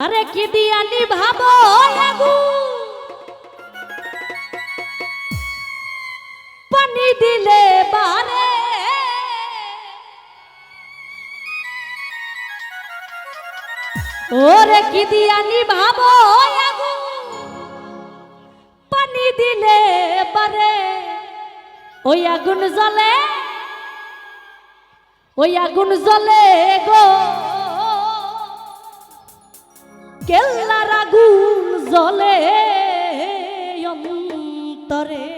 আরে কি দিয়ানি ভাবো আগু পানি দিলে বারে। ওরে কি দিয়ানি ভাবো আগু পানি দিলে বারে। ওই আগুন জ্বলে, ওই আগুন জ্বলে গো। কেল্লার আগুন জ্বলে অন্তরে।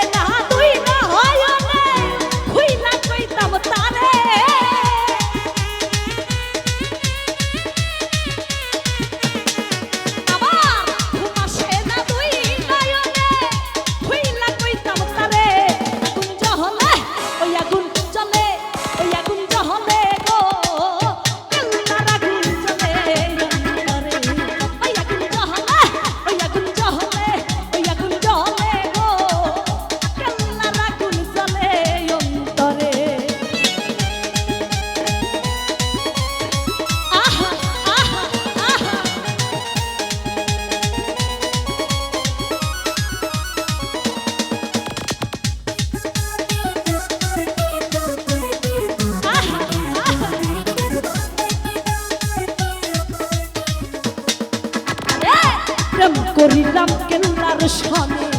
প্রেম করিলাম কেল্লার সনে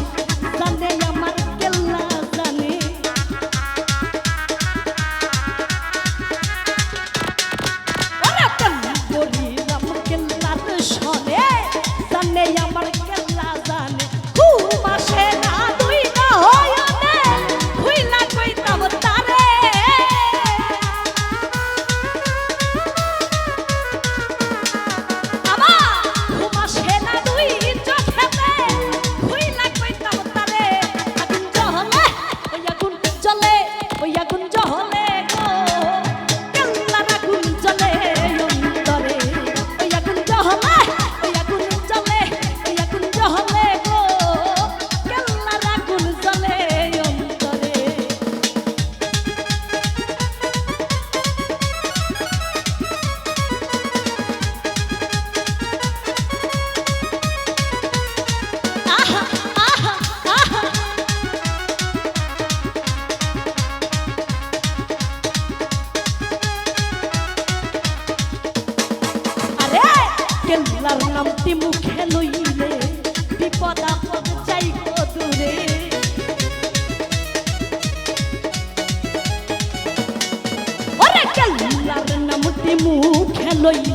lo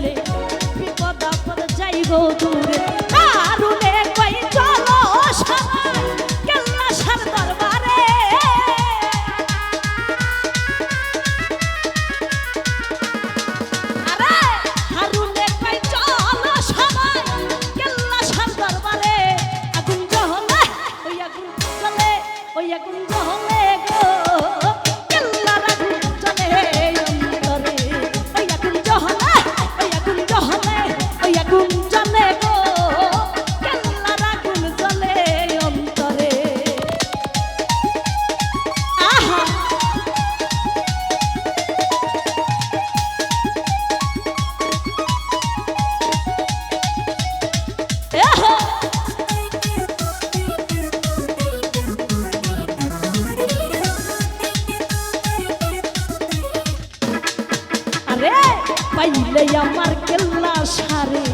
পাইলে আমার কেল্লা সারে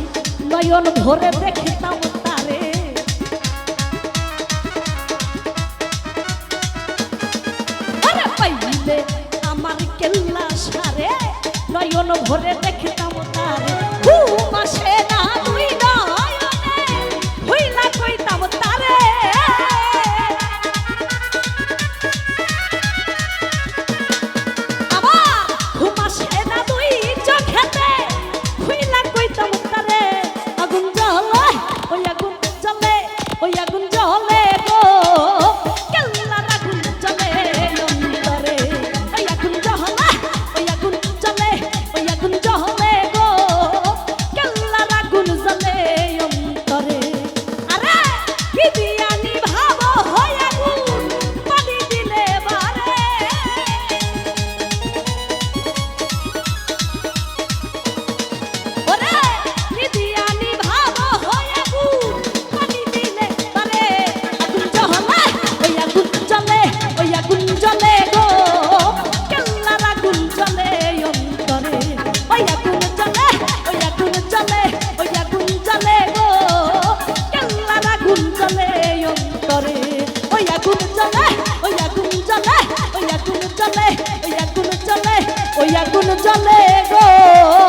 নয়ন ভরে দেখতাম তারে। পাইলে আমার কেল্লা সারে নয়ন ভরে ওই আগুন ওই আগুন চলে গো।